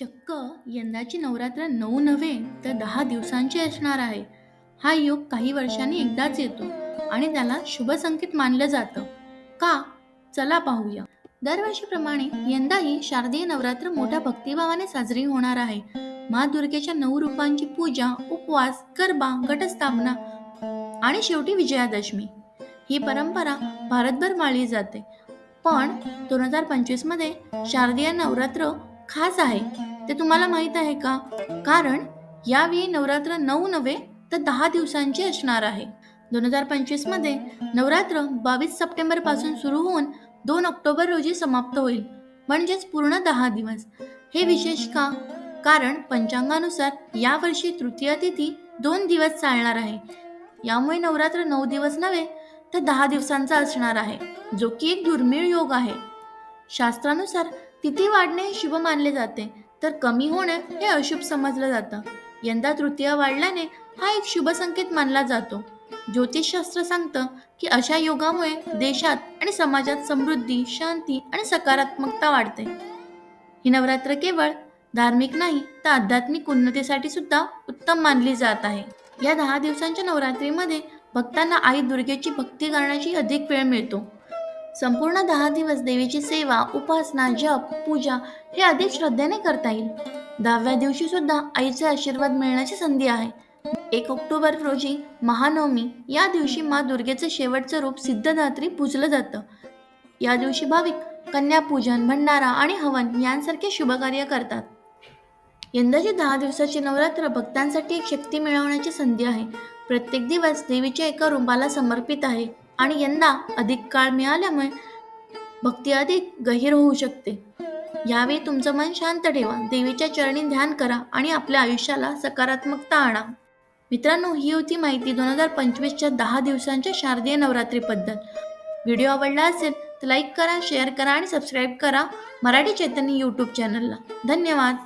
चक्क यंदाची नवरात्र नऊ नव्हे तर दहा दिवसांची असणार आहे. हा योग काही वर्षांनी एकदाच येतो आणि त्याला शुभ संकेत मानलं जातं. का? चला पाहूया. दरवर्षीप्रमाणे यंदाही शारदीय नवरात्र मोठ्या भक्तिभावाने साजरी होणार आहे. मा दुर्गेच्या नऊ रूपांची पूजा उपवास गरबा घटस्थापना आणि शेवटी विजयादशमी. ही परंपरा भारतभर माळली जाते. पण दोन हजार पंचवीसमध्ये शारदीय नवरात्र खास आहे. ते तुम्हाला माहीत आहे का? कारण यावेळी नवरात्र नऊ नव्हे तर दहा दिवसांची असणार आहे. दोन हजार पंचवीसमध्ये नवरात्र बावीस सप्टेंबरपासून सुरू होऊन दोन ऑक्टोबर रोजी समाप्त होईल. म्हणजेच पूर्ण दहा दिवस. हे विशेष का? कारण पंचांगानुसार यावर्षी तृतीय तिथी दोन दिवस चालणार आहे. यामुळे नवरात्र नऊ दिवस नव्हे तर दहा दिवसांचा असणार आहे जो की एक दुर्मिळ योग आहे. शास्त्रानुसार तिथी वाढणे हे शुभ मानले जाते. तर कमी होणं हे अशुभ समजलं जातं. यंदा तृतीय वाढल्याने हा एक शुभ संकेत मानला जातो. ज्योतिषशास्त्र सांगतं की अशा योगामुळे देशात आणि समाजात समृद्धी शांती आणि सकारात्मकता वाढते. ही नवरात्र केवळ धार्मिक नाही तर आध्यात्मिक उन्नतीसाठी सुद्धा उत्तम मानली जात आहे. या दहा दिवसांच्या नवरात्रीमध्ये भक्तांना आई दुर्गेची भक्ती करण्याची अधिक वेळ मिळतो. संपूर्ण दहा दिवस देवीची सेवा उपासना जप पूजा हे अधिक श्रद्धेने करता येईल. दहाव्या दिवशी सुद्धा आईचे आशीर्वाद मिळण्याची संधी आहे. एक ऑक्टोबर रोजी महानवमी या दिवशी मा दुर्गेचे शेवटचं रूप सिद्धदात्री पूजलं जातं. या दिवशी भाविक कन्यापूजन भंडारा आणि हवन यांसारखे शुभकार्य करतात. यंदाची दहा दिवसाची नवरात्र भक्तांसाठी एक शक्ती मिळवण्याची संधी आहे. प्रत्येक दिवस देवीच्या एका रूपाला समर्पित आहे. आणि यंदा अधिक काळ मिळाल्यामुळे भक्ती अधिक गहीर होऊ शकते. यावेळी तुमचं मन शांत ठेवा. देवीच्या चरणी ध्यान करा आणि आपल्या आयुष्याला सकारात्मकता आणा. मित्रांनो ही होती माहिती दोन हजार पंचवीसच्या दहा दिवसांच्या शारदीय नवरात्रीबद्दल व्हिडिओ आवडला असेल तर लाईक करा शेअर करा आणि सबस्क्राईब करा मराठी चैतन्य यूट्यूब चॅनलला. धन्यवाद.